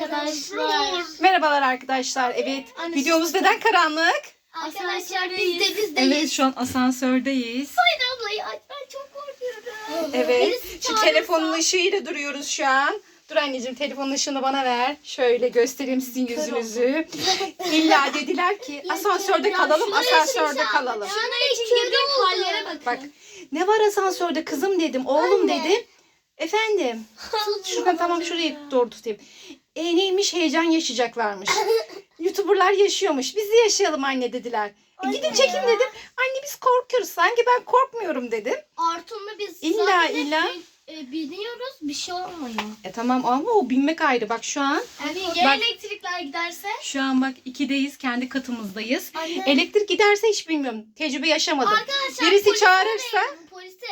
arkadaşlar. Merhabalar arkadaşlar. Evet. Anne, Videomuz neden karanlık? Arkadaşlar biz de biz de Evet şu an asansördeyiz. Sayın ablayı aç ben çok korkuyorum. Evet. Birisi Şu çağırırsa- telefonun ışığıyla duruyoruz şu an. Dur anneciğim telefonun ışığını bana ver. Şöyle göstereyim sizin yüzünüzü. İlla dediler ki asansörde kalalım, asansörde kalalım. Şunlar için girdiğim hallere bakın. Bak ne var asansörde kızım dedim, oğlum dedim. Efendim. Şuradan tamam şurayı doğru tutayım. E neymiş heyecan yaşayacaklarmış. Youtuberlar yaşıyormuş. Biz de yaşayalım anne dediler. E, gidin çekin dedim. Anne biz korkuyoruz. Sanki ben korkmuyorum dedim. Artun'la biz İlla, sadece illa. e, e, biniyoruz bir şey olmuyor. E tamam ama o binmek ayrı. Bak şu an Yani Bak. ya elektrikler giderse? şu an bak ikideyiz. Kendi katımızdayız. Anne. Elektrik giderse hiç bilmiyorum. Tecrübe yaşamadım. Arkadaşlar Birisi polisi çağırırsa arayın, Polisi.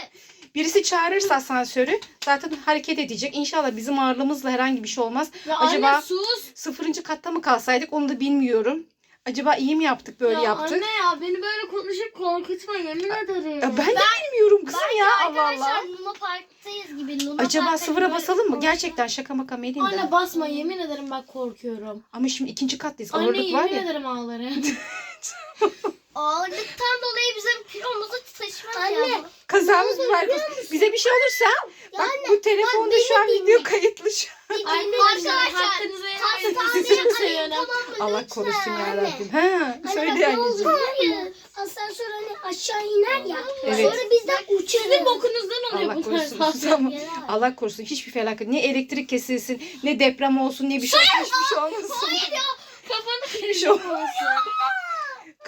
Birisi çağırırsa asansörü zaten hareket edecek. İnşallah bizim ağırlığımızla herhangi bir şey olmaz. Acaba anne sus. sıfırıncı katta mı kalsaydık onu da bilmiyorum. Acaba iyi mi yaptık böyle ya yaptık? Anne ya beni böyle konuşup korkutma yemin ederim. Ya ben de bilmiyorum kızım ya Allah arkadaşlar Allah. Luna Park'tayız gibi. Luna Acaba sıfıra basalım mı? konuşma- Gerçekten şaka maka Melin de. Anne basma yemin ederim ben korkuyorum. Ama şimdi ikinci kattayız. Anne Ağırlık var yemin ya. ederim ağlarım. Ağırlıktan dolayı bizim kilomuzu taşımaz ya. bu. Kazamız mı var? Bize bir şey olursa bak bu telefonda şu an video kayıtlı şu an. Anne Arkadaşlar, hakkınızı Hastaneye yemeyin. Çok arayın seviyorum. tamam mı? Allah Lütfen korusun ya anne. Rabbim. Ha, söyle anneciğim. Hayır. Asansör hani aşağı iner ya. Evet. Sonra bizden. Sizin bokunuzdan oluyor Allah bu korusun. kadar. Tamam. Allah korusun. Hiçbir felaket. Ne elektrik kesilsin, ne deprem olsun, ne bir şey hiçbir şey olmasın. Kafanı Bir şey olmasın.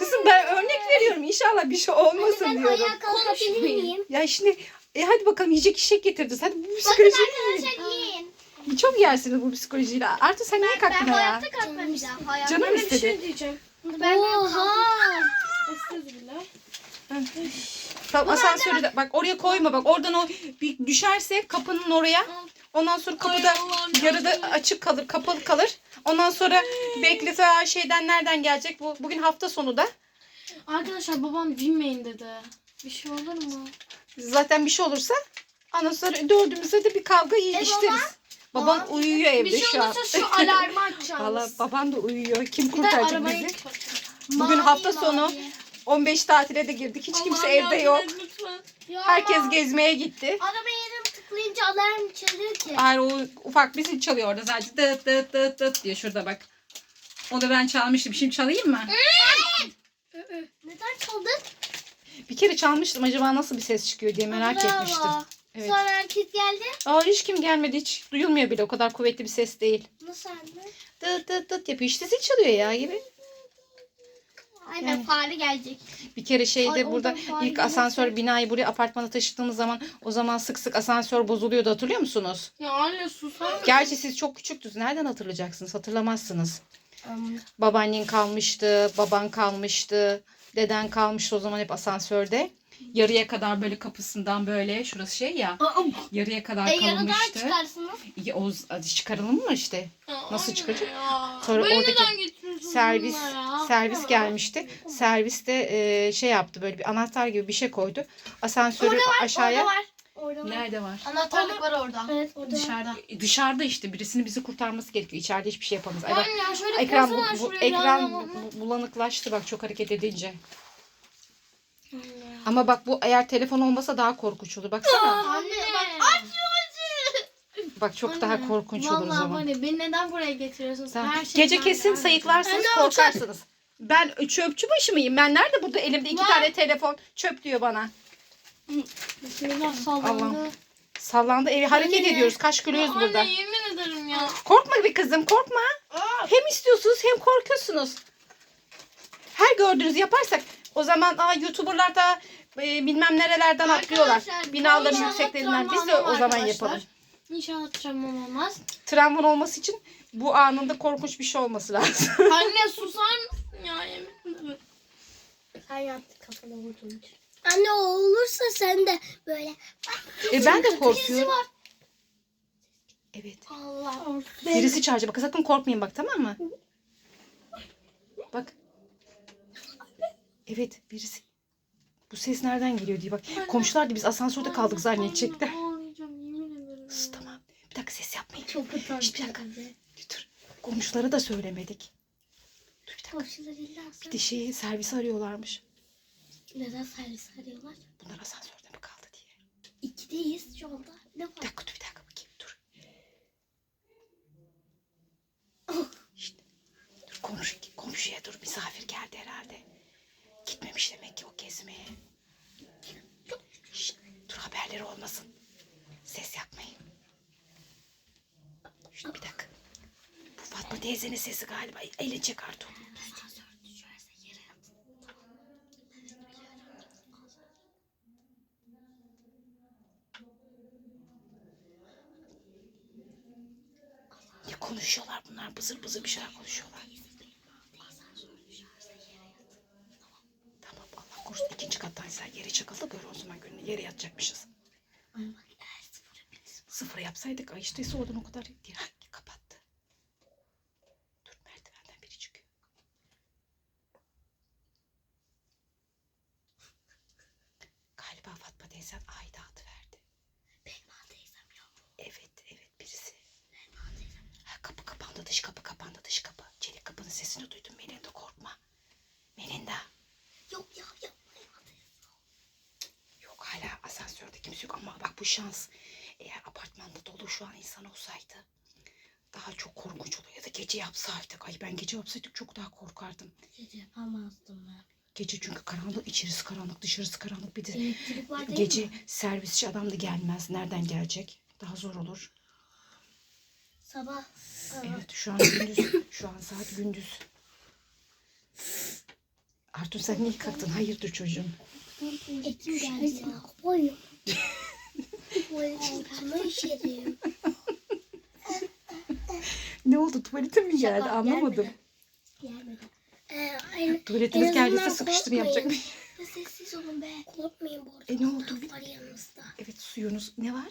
Kızım ben örnek veriyorum. İnşallah bir şey olmasın Ben diyorum. ayağa kalkabilir miyim? Ya şimdi e hadi bakalım yiyecek içecek getirdiniz. Hadi bu Bakın psikoloji arkadaşlar yiyin. çok yersiniz bu psikolojiyle. Artık sen niye kalktın ya? hayatta kalkmayacağım. Hayatta. Canım Bir şey istedi. diyeceğim. Ben Oha. Tamam asansörü de bak oraya koyma bak. Oradan o bir düşerse kapının oraya. Ondan sonra kapıda yarıda açık kalır, kapalı kalır. Ondan sonra bekle ta şeyden nereden gelecek? Bu bugün hafta sonu da. Arkadaşlar babam binmeyin dedi. Bir şey olur mu? Zaten bir şey olursa ondan sonra dördümüzde de bir kavga işleriz. Baban uyuyor evde Bir şey şu an. olursa şu alarmı açacağız. Valla baban da uyuyor. Kim Bir de kurtaracak arabayı bizi? Bugün hafta sonu mavi. 15 tatile de girdik. Hiç kimse evde yok. Herkes gezmeye gitti. Araba yerim tıklayınca alarm çalıyor ki. Hayır o ufak bir zil çalıyor orada sadece. Dıt dıt dıt dıt diye şurada bak. O da ben çalmıştım. Şimdi çalayım mı? Neden çaldın? Bir kere çalmıştım. Acaba nasıl bir ses çıkıyor diye merak Bravo. etmiştim. Evet. Sonra herkes geldi. Aa hiç kim gelmedi. Hiç duyulmuyor bile. O kadar kuvvetli bir ses değil. Nasıl anne? Dıt dıt dıt yapıyor. İşte zil çalıyor ya gibi. Aynen Yani. fare gelecek. Bir kere şeyde Ay, burada oradan fare ilk asansör binayı buraya apartmana taşıdığımız zaman o zaman sık sık asansör bozuluyordu hatırlıyor musunuz? Ya anne susar mısın? Gerçi siz çok küçüktünüz. Nereden hatırlayacaksınız? Hatırlamazsınız. Babaannen kalmıştı, baban kalmıştı, deden kalmıştı o zaman hep asansörde. Yarıya kadar böyle kapısından böyle şurası şey ya yarıya kadar E yarıdan kalınmıştı. çıkarsınız. Ya, o hadi çıkaralım mı işte? Nasıl çıkacak? Sonra Beni oradaki Servis? Servis gelmişti. Servis de e, şey yaptı böyle bir anahtar gibi bir şey koydu. Asansörü aşağıya Orada var. Orada var. Nerede var? Anahtarlık var orada. Evet orada var. Dışarıda. Dışarıda işte birisini bizi kurtarması gerekiyor. İçeride hiçbir şey yapamayız. Ay bak, Anne şöyle ekran bu, koysana bu- şuraya ekran bu- bu- bulanıklaştı bak çok hareket edince. Ama bak bu eğer telefon olmasa daha korkunç olur. Baksana. Anne bak aç Bak çok daha korkunç olur o Vallahi zaman. hani beni neden buraya getiriyorsunuz? Tamam. Her şey Gece kesin sayıklarsınız korkarsınız. Ben çöpçü başı mıyım? Ben nerede burada elimde iki Var. tane telefon çöp diyor bana. Bismillah sallandı. Allah'ım. Sallandı evi hareket Anne. ediyoruz. Kaç kiloyuz Ya burada. Anne yemin ederim ya. Korkma be kızım korkma. Hem istiyorsunuz hem korkuyorsunuz. Her gördüğünüzü yaparsak o zaman aa, YouTuber'lar da e, bilmem nerelerden atlıyorlar. Arkadaşlar, Binaların İnşallah yükseklerinden. Biz de travmam o zaman arkadaşlar. yapalım. İnşallah travmam olmaz. Travman olması için bu anında korkunç bir şey olması lazım. Anne susar mısın ya yemin ederim. Sen yaptın kafana vurdun. Anne o olursa sen de böyle. e ben de korkuyorum. var. Evet. Allah. Birisi çağıracak. Bak sakın korkmayın bak tamam mı? Bak. Evet birisi. Bu ses nereden geliyor diye bak. Komşular da biz asansörde kaldık zannedecekler. Ağlayacağım yemin ederim. Sus tamam. Bir dakika ses yapmayın. Çok utandım. Şş, bir dakika. Dur. Komşulara da söylemedik. Komşular illa Bir de şeyi servis arıyorlarmış. Neden servis arıyorlar? Bunlar asansörde mi kaldı diye. İkideyiz şu anda. Ne var? Bir dakika dur bir dakika bakayım dur. Şşt, dur komşu, komşuya dur misafir geldi herhalde. Gitmemiş demek ki o gezmeye. Şşt, dur haberleri olmasın. Ses yapmayın. Şşt, bir dakika. Bu Fatma teyzenin sesi galiba. Ele çıkart onu. Asansör düşerse yere yat. Ne konuşuyorlar bunlar? Bızır bızır bir şeyler konuşuyorlar. Tamam Allah korusun ikinci kattan sen yere çakıldı böyle o zaman günü yere yatacakmışız. Sıfır yapsaydık ay işte oradan o kadar diye kapattı. Dur merdivenden biri çıkıyor. Galiba Fatma teyzen aidatı verdi. Belma teyzem ya. Evet evet birisi. Ha, kapı kapandı dış kapı kapandı dış kapı. Çelik kapının sesini duydum Melinda korkma. Melinda. Yok ya yapma ya teyze. Yok hala asansörde kimse yok ama bak bu şans. Eğer apartmanda dolu şu an insan olsaydı daha çok korkunç olur. Ya da gece yapsaydık. Ay ben gece yapsaydık çok daha korkardım. Gece yapamazdım ben. Gece çünkü karanlık içerisi karanlık dışarısı karanlık bir de Elektrik var değil gece mi? servisçi adam da gelmez. Nereden gelecek? Daha zor olur. Sabah. Evet şu an gündüz. Şu an saat gündüz. Artur sen niye kalktın? Hayırdır çocuğum? Ekim geldi işedim. Ne oldu? Tuvalete mi geldi? Şaka, Anlamadım. Gelmedi. Ee, aynı. Tuvaletiniz En geldiyse sıkıştım yapacak bir şey. Sessiz olun be. Korkmayın bu arada. E, ne oldu? Allah var yanınızda. Evet suyunuz ne var?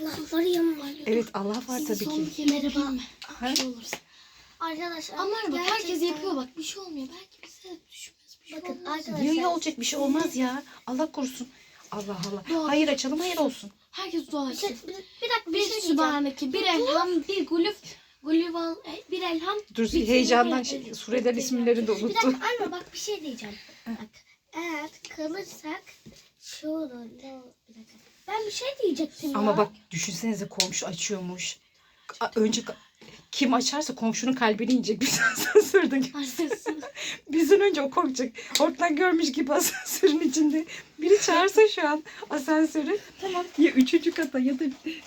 Allah var yanımda. Evet Allah var tabii ki. Merhaba. Ha? şey olursa. Arkadaşlar. Ama bak herkes gerçekten- yapıyor bak bir şey olmuyor. Belki bize de düşmez bir şey Bakın olmaz. arkadaşlar. Niye olacak bir şey olmaz ya. Allah korusun. Allah Allah. Doğru. Hayır açalım hayır olsun. Herkes dua Bir, şey, bir, bir dakika bir Bir şey. Sübhaneke, bir elham, bir gulüf, gulüval, e, bir elham. Dur bir heyecandan şey, surelerin isimlerini de Bir unuttum. dakika anne bak bir şey diyeceğim. Bak eğer kalırsak şu olur. Bir dakika. Ben bir şey diyecektim ya. Ama bak düşünsenize komşu açıyormuş. A- Önce ka- kim açarsa komşunun kalbini yiyecek biz asansörde. Annesi. Bizden önce o korkacak. Ortadan görmüş gibi asansörün içinde. Biri çağırsa şu an asansörü. Tamam. Ya üçüncü kata ya da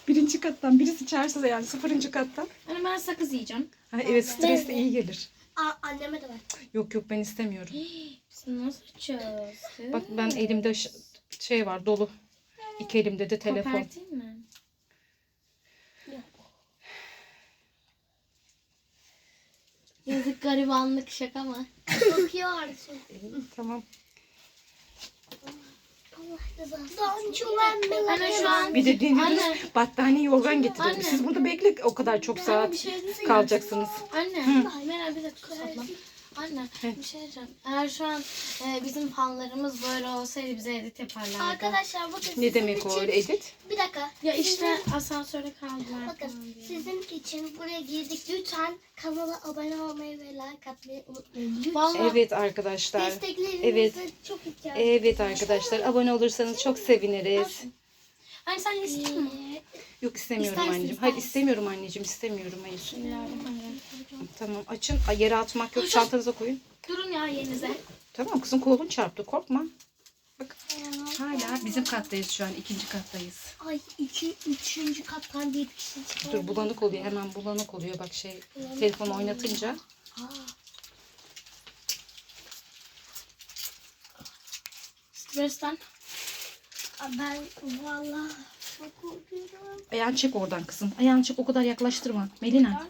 birinci kattan birisi çağırsa da yani sıfırıncı kattan. Hani ben sakız yiyeceğim. Ha, evet stres de iyi gelir. Aa, anneme de ver. Yok yok ben istemiyorum. Biz nasıl açacağız? Bak ben elimde ş- şey var dolu. İki elimde de telefon. Koperteyim mi? Yazık garibanlık şaka mı? Çok iyi ağrısı. Tamam. Allah rızası. Dançulan Anne şu an Bir de Anne. battaniye yorgan getirelim. Anne. Siz burada bekle o kadar çok saat şey kalacaksınız. Anne, Meral bir dakika. Anne, bir şey diyeceğim. Eğer şu an e, bizim fanlarımız böyle olsaydı bize edit yaparlardı. Arkadaşlar bakın Ne demek o için- öyle edit? Bir dakika. Ya işte Sizin- asansöre kaldılar Bakın sizin için buraya girdik. Lütfen kanala abone olmayı ve like atmayı unutmayın. Lütfen. Vallahi Evet arkadaşlar. Desteklerinize Evet. çok ihtiyacım Evet arkadaşlar abone olursanız çok seviniriz. Hani sen istiyor musun? Ee, Yok istemiyorum İstersin, anneciğim. Hayır istersin. istemiyorum anneciğim istemiyorum hayır. Tamam açın. Ay, Yere atmak yok çantanıza koyun. Durun ya yerinize. Tamam kızım kolun çarptı korkma. Bak hala bizim kattayız şu an ikinci kattayız. Ay iki, üçüncü kattan bir kişi çıkıyor. Dur bulanık oluyor hemen bulanık oluyor bak şey telefon oynatınca. Aa, Stresten. Ben valla çok korkuyorum. Ayağını çek oradan kızım. Ayağını çek o kadar yaklaştırma. Melina.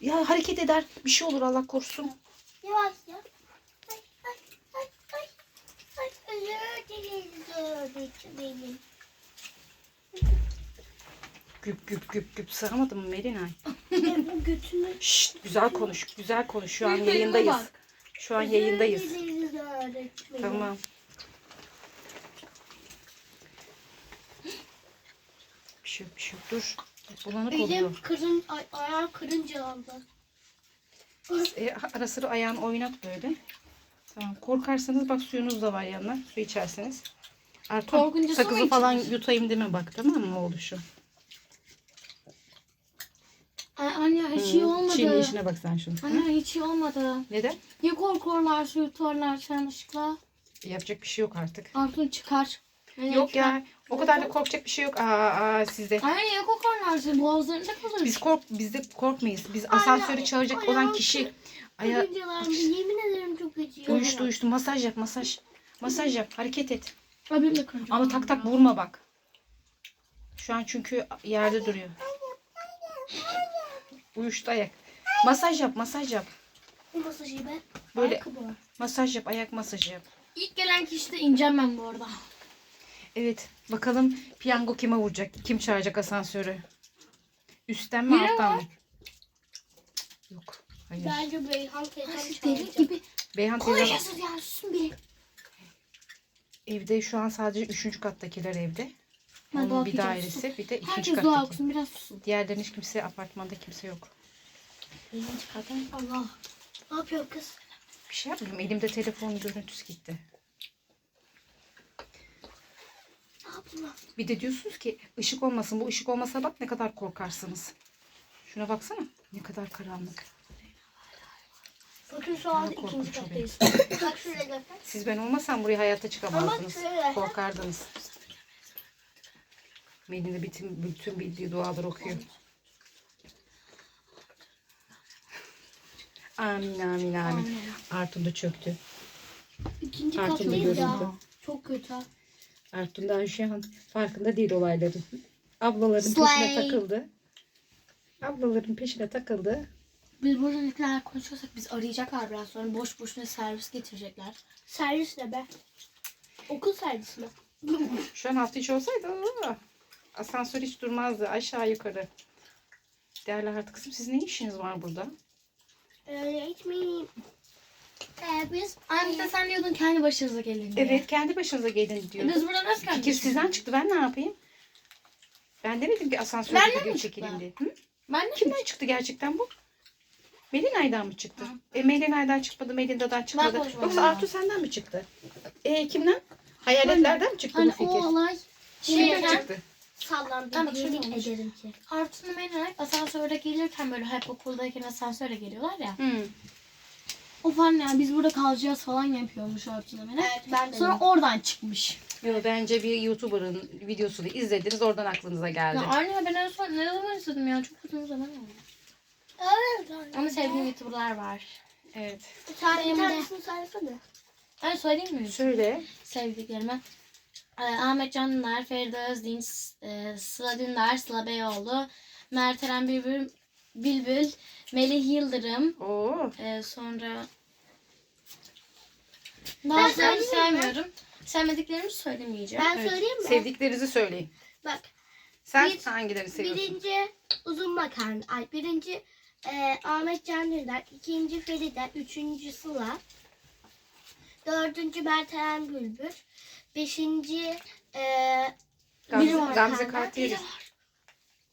Ya hareket eder. Bir şey olur Allah korusun. Yavaş ya. Ay ay ay ay. Ay özür dilerim benim. Güp güp güp güp sığamadım mı Melina? Benim bu Şşt güzel konuş. Güzel konuş. Şu an yayındayız. Şu an yayındayız. Tamam. Bir yok bir yok. Dur. Bulanık Elim oluyor. kırın, ay, ayağım kırınca aldı. E, ara sıra ayağını oynat böyle. Tamam. Korkarsanız bak suyunuz da var yanına. Su içerseniz. Artık Korkunca su mu sakızı falan yutayım deme bak tamam mı oğluşum? Ay, anne hiç iyi olmadı. Şimdi işine bak sen şunu. Anne hiç iyi olmadı. Neden? Ya korkorlar, su yutarlar yanlışlıkla. Yapacak bir şey yok artık. Artık çıkar. Yani Yok ya. O kadar da korkacak bir şey yok. Aa, aa sizde. Anne ya kokarlarsa boğazlarında kalır. Biz kork biz de korkmayız. Biz asansörü çağıracak olan ayağım kişi aya yemin ederim çok acıyor. uyuştu uyuştu masaj yap masaj. Masaj yap hareket et. Ay, benim de karıncam Ama tak tak vurma bak. Şu an çünkü yerde duruyor. Uyuştu ayak. Masaj yap masaj yap. Bu masajı be. Böyle masaj yap ayak masajı yap. İlk gelen kişi de ineceğim ben bu arada. Evet bakalım piyango kime vuracak? Kim çağıracak asansörü? Üstten mi Biri alttan mı? Yok. Hayır. Bence Beyhan teyzem Deli çağıracak. gibi. Beyhan teyze Konuşuyorsunuz ya susun bir. evde şu an sadece üçüncü kattakiler evde. Ben Onun dua bir okuyacağım, dairesi susun. bir de ikinci Herkes dua kattaki. okusun biraz susun. Diğerlerin hiç kimse apartmanda kimse yok. Birinci kata. Allah. Ne yapıyor kız? Bir şey yapmıyorum. Elimde telefon görüntüsü gitti. Lan? Bir de diyorsunuz ki ışık olmasın. Bu ışık olmasa bak ne kadar korkarsınız. Şuna baksana. Ne kadar karanlık. Bakın şu korkunç ikinci kattayız. Bak şuraya göster. Siz ben olmasam buraya hayatta çıkamazdınız. Ama şöyle. Korkardınız. Melin de bütün, bütün bildiği dualar okuyor. Amin amin amin. Artun da çöktü. İkinci Artı kattayız görüntü. ya. Çok kötü. Daha şu an farkında değil olayların. Ablaların Slay. peşine takıldı. Ablaların peşine takıldı. Biz burada ne kadar konuşuyorsak biz arayacaklar biraz sonra. Boş boşuna servis getirecekler. Servis ne be? Okul servisi mi? Şu an hafta içi olsaydı aa, asansör hiç durmazdı aşağı yukarı. Değerli artık kızım siz ne işiniz var burada? Öğretmenim. Ee, biz Anne sen diyordun kendi başınıza gelin diye. Evet kendi başınıza gelin E diyor. Biz burada nasıl Fikir geldik? sizden çıktı ben ne yapayım? Ben demedim ki asansörde Benden video mi çekelim çıktı? diye. Hı? Ben de Kimden çıktı gerçekten bu? Melina'dan mı çıktı? E Melina'dan çıkmadı, Melinda'dan çıkmadı. konuşmadım Yoksa ya. Artu senden mi çıktı? E kimden? Hayaletlerden mi çıktı Hani bu fikir? o olay Kimden şeyken çıktı? sallandı. Tamam, Yemin şöyle olmuş. ederim ki. Artun'u Melinay asansörde gelirken böyle hep okuldayken asansöre geliyorlar ya. Hı. Of anne ya, biz burada kalacağız falan yapıyormuş Melinay. Evet ben de. Sonra oradan çıkmış. Yo bence bir YouTuber'ın videosunu izlediniz oradan aklınıza geldi. Ya anne ben en son ne zaman izledim ya çok uzun zaman oldu. Evet. Ama sevdiğim YouTuber'lar var. Evet. Bir Benim de. tanesini söylesene. Ben söyleyeyim mi? Şöyle. Sevdiklerime. Ee, Ahmet Can Dündar, Feride Özdinç, e, Sıla Dündar, Sıla Beyoğlu, Mert Eren Bülbül, Bülbül, Melih Yıldırım, Oo. e, sonra Ben bazılarını söyleyeyim mi? sevmiyorum. Sevmediklerimi söylemeyeceğim. Ben Evet. söyleyeyim mi? Sevdiklerinizi söyleyin. Bak Sen Bir- hangilerini seviyorsun? birinci uzun makarna. Ay birinci e, Ahmet Can Dündar. ikinci Feride. Üçüncü Sıla. Dördüncü Bertelen Bülbül. Beşinci e, Gamze, Gamze var.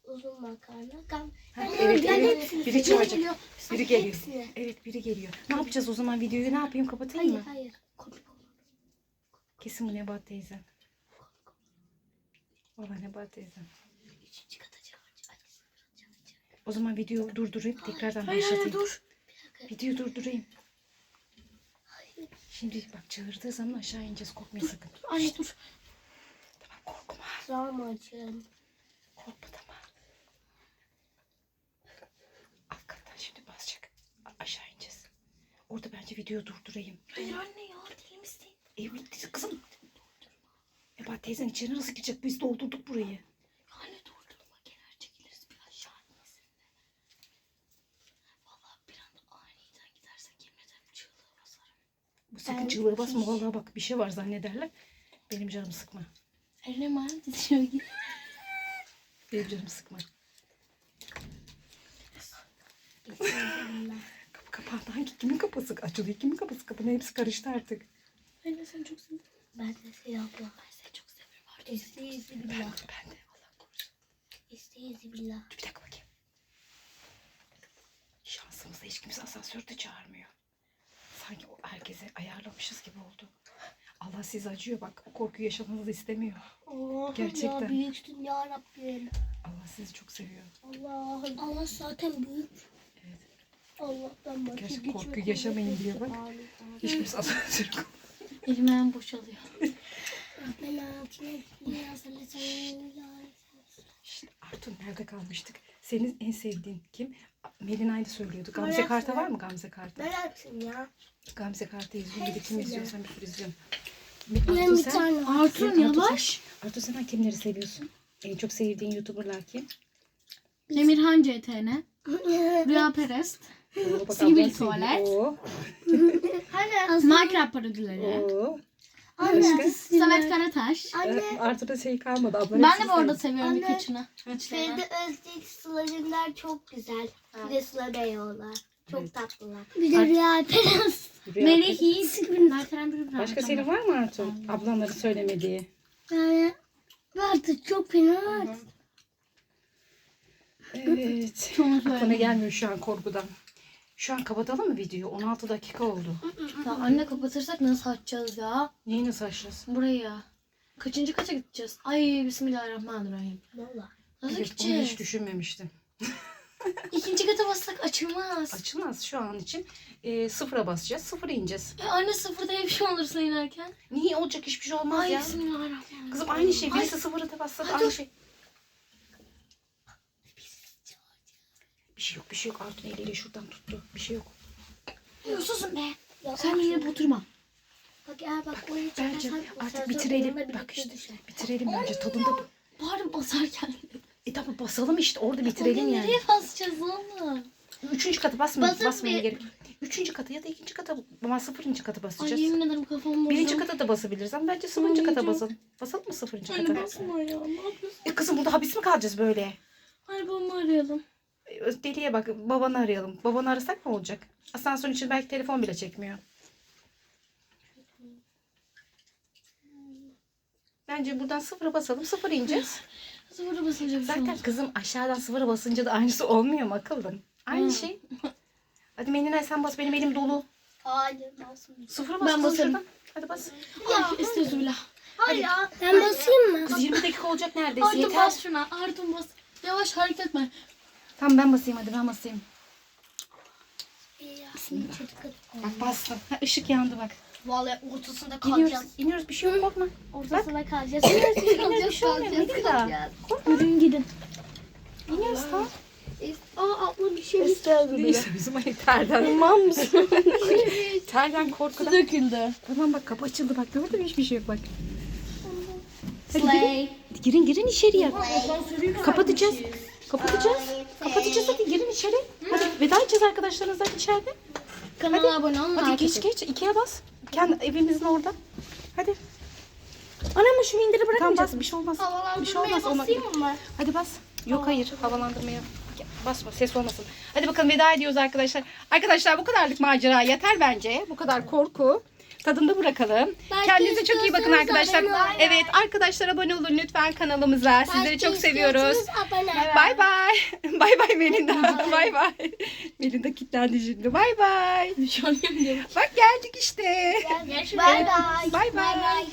Uzun makarna. Gam Ha, evet, evet. Biri çağıracak. Biri geliyor. Evet biri geliyor. Ne yapacağız o zaman videoyu? Ne yapayım kapatayım Hayır mı? hayır. Komik olur. Kesin bu Nebahat teyzen. Valla Nebahat teyzen. Üçüncü kata çağıracak. Ay, çağıracak. O zaman videoyu durdurayım tekrardan Hayır hayır başlatayım. dur. Videoyu durdurayım. Şimdi bak çağırdığı zaman aşağı ineceğiz. Korkmayın sakın. Anne dur. Tamam korkma. Ramacığım. Korkma tamam. Alt kattan şimdi basacak. A- aşağı ineceğiz. Orada bence videoyu durdurayım. Hayır anne ya deli misin? Evet kızım. Nebahat teyzen içeri nasıl girecek? Biz doldurduk burayı. Anne durdurma kenar çekiliriz bir aşağı inmesin de. Valla bir anda aniden gidersek yemin ederim çığlığı basarım. Bu sakın Ben- çığlığa basma. Vallahi bak bir şey var zannederler. Benim canımı sıkma. Eline emanet ediyor git. Benim canımı sıkma. Kapandı. Hangi kimin kapısı açılıyor? Kimin kapısı kapanıyor? Hepsi karıştı artık. Anne seni çok seviyorum. Ben de seni abla. Ben seni çok seviyorum artık. İsteyiz Ben, billah. ben de. Allah korusun. İsteyiz billah. Dur bir dakika bakayım. Şansımıza hiç kimse asansör de çağırmıyor. Sanki o herkese ayarlamışız gibi oldu. Allah size acıyor bak. O korkuyu yaşamanızı istemiyor. Allah'ım Gerçekten. ya büyüksün ya Rabbim. Allah sizi çok seviyor. Allah'ım. Allah zaten büyük. Allah'tan başka Gerçi yok. yaşamayın diyor bak. Hiç kimse asansör Elim ayağım boşalıyor. Ben altına yazılacağım. İşte Artun nerede kalmıştık? Senin en sevdiğin kim? Melina'yı da söylüyordu. Gamze Merak Karta var mı Gamze Karta? Ben ya. Gamze Karta izliyorum. Bir de kim Hepsini. izliyorsan bir sürü izliyorum. Ben Artun bir sen? tane var. Artun Artun yavaş. Artun sen kimleri seviyorsun? En çok sevdiğin YouTuber'lar kim? Emirhan CTN. Rüya Perest. Sivil tuvalet. Anne. Minecraft parodileri. Anne. Samet Karataş. Anne. Ee, Artun'a şey kalmadı. Ablan Ben de bu arada seviyorum Anne. birkaçını. Feride Özdik sılacınlar çok güzel. Bir de Sıla Beyoğlu. Çok tatlılar. Bir de Rüya Peras. Melih Yiğit. Başka senin var mı Artun? Ablanları söylemediği. Yani vardı çok fena vardı. Evet. Söyle. gelmiyor şu an korkudan. Şu an kapatalım mı videoyu? 16 dakika oldu. Ya anne kapatırsak nasıl açacağız ya? Neyi nasıl açacağız? Burayı. Kaçıncı kaça gideceğiz? Ay bismillahirrahmanirrahim. Valla. Nasıl Evet, onu gideceğiz? hiç düşünmemiştim. İkinci kata bassak açılmaz. Açılmaz şu an için. E, sıfıra basacağız. Sıfıra ineceğiz. Ya anne sıfırda bir şey olursa inerken. Niye olacak hiçbir şey olmaz Ay ya. bismillahirrahmanirrahim. Kızım aynı şey. Birisi sıfıra da bassa da Ay, aynı dur. şey. Bir şey yok bir şey yok. Artun eliyle şuradan tuttu. Bir şey yok. Susun be. Ya Sen yine oturma. Bak eğer bak hiç Bence artık bitirelim. Bak işte bitirelim bence. Tadında bu. Bari basarken. E tamam basalım işte. Orada bitirelim Anne yani. nereye basacağız oğlum? Üçüncü katı basma, Basın basmaya bir- gerek. Üçüncü katı ya da ikinci kata ama sıfırıncı katı Ay basacağız. yemin ederim kafam bozuldu. Birinci kata da basabiliriz ama bence sıfırıncı kata basalım. Basalım mı sıfırıncı Anne kata? basma ya. Ne yapıyorsun? E kızım burada hapis mi kalacağız böyle? Hadi babamı arayalım. Deliye bak babanı arayalım. Babanı arasak ne olacak? Asansörün için belki telefon bile çekmiyor. Bence buradan sıfıra basalım. Sıfır ineceğiz. Sıfıra basınca bir şey Zaten olmaz. kızım aşağıdan sıfıra basınca da aynısı olmuyor mu akıllım? Aynı Hı. şey. Hadi Melina sen bas benim elim dolu. Hayır basmayacağım. Sıfıra bas Ben kızım basarım. şuradan. Hadi bas. Ay estağfurullah. Hayır ya. Ben basayım mı? Kız 20 dakika olacak neredeyse Artun yeter. bas şuna. Artun bas. Yavaş hareket etme. Tamam ben basayım hadi ben basayım. Bismillah. Bak bastım. Ha, ışık yandı bak. Vallahi ortasında İniyoruz. kalacağız. İniyoruz bir şey yok korkma. Ortasında kalacağız. İniyoruz bir şey olmuyor. Ne kadar? Yürüyün gidin. İniyoruz tamam. Aa abla bir şey Neyse bizim ay terden. Tamam mısın? terden korkudan. döküldü. Tamam bak kapı açıldı bak gördün mü hiçbir şey yok bak. Slay. Girin girin içeriye. Kapatacağız. Kapatacağız. Kapatacağız hadi girin içeri. Hadi veda edeceğiz arkadaşlarınızla içeride. Kanala abone olun. Hadi geç geç ikiye bas. Kendi evimizin orada. Hadi. Anam şu mindiri Tamam bas bir şey olmaz. Bir şey olmaz. Ona... Hadi bas. Yok hayır havalandırmaya. Basma ses olmasın. Hadi bakalım veda ediyoruz arkadaşlar. Arkadaşlar bu kadarlık macera yeter bence. Bu kadar korku. Tadında bırakalım. Belki Kendinize çok iyi bakın arkadaşlar. Evet arkadaşlar abone olun lütfen kanalımıza. Sizleri çok seviyoruz. Bay bay. Bay bay Melinda. Bay bay. Melinda kilitlendi şimdi. Bay bay. Bak geldik işte. Bay bay. Bay bay.